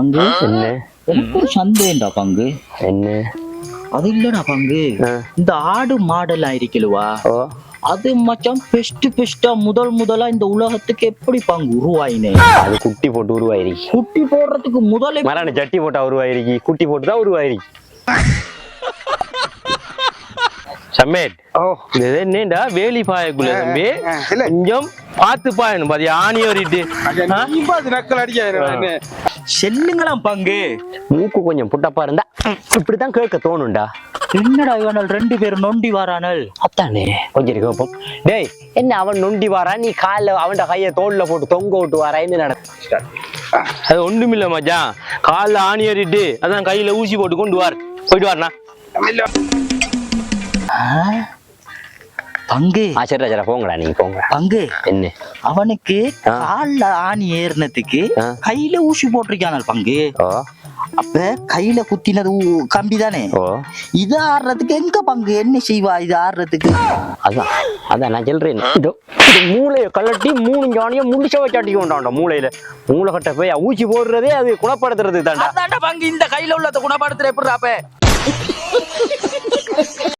பங்கு? என்ன? எனக்கு ஒரு சந்தேகம்டா பங்கு. என்ன? அது இல்லடா பங்கு. இந்த ஆடு மாடெல்லாம் இருக்கலுவா அது மச்சான் பெஸ்ட் பெஸ்டா முதல் முதலா இந்த உலகத்துக்கு எப்படி பங்கு உருவாயினே? அது குட்டி போட்டு உருவாயிருக்கு. குட்டி போடுறதுக்கு முதலே மரண சட்டி போட்டா உருவாயிருக்கு. குட்டி போட்டு தான் உருவாயிருக்கு. சம்மேட் ஓ. இது என்னடா? வேலி பாயக்குள்ள தம்பி. கொஞ்சம் பார்த்து பாயணும். பாதி ஆணி பாத்து நக்கல் அடிக்க செல்லுங்களாம் பங்கு. மூக்கு கொஞ்சம் புட்டப்பா இருந்தா இப்படித்தான் கேட்க தோணும்டா. என்னடா இவனால் ரெண்டு பேரும் நொண்டி வாரானல்? அத்தானே கொஞ்சம் கேப்போம் டேய் என்ன அவன் நொண்டி வாரான் நீ கால்ல அவன்ட கைய தோல்ல போட்டு தொங்க விட்டு வாரா? என்ன நட அது ஒண்ணுமில்ல மச்சான் கால்ல ஆணி ஏறிட்டு அதான் கையில ஊசி போட்டு கொண்டு வார். போயிட்டு வாருண்ணா. பங்கு. ஆ சரிடா சரிடா போங்கடா நீங்க போங்க பங்கு. என்ன? அவனுக்கு. கால்ல ஆணி ஏறினதுக்கு. கையில ஊசி போட்டிருக்கானல் பங்கு. அப்ப கையில குத்தினது ஊ- கம்பி தானே இது ஆடுறதுக்கு எங்க பங்கு? என்ன செய்வா இது ஆடுறதுக்கு அதான் அதான் நான் சொல்றேன். இதோ இது மூளையை கலட்டி மூணு ஜானியும் முழுச வச்சாட்டி கொண்டாண்டா மூளையில. மூளை கட்ட போய் ஊசி போடுறதே அது குணப்படுத்துறது அதான்டா பங்கு இந்த கையில உள்ளத குணப்படுத்துற எப்படி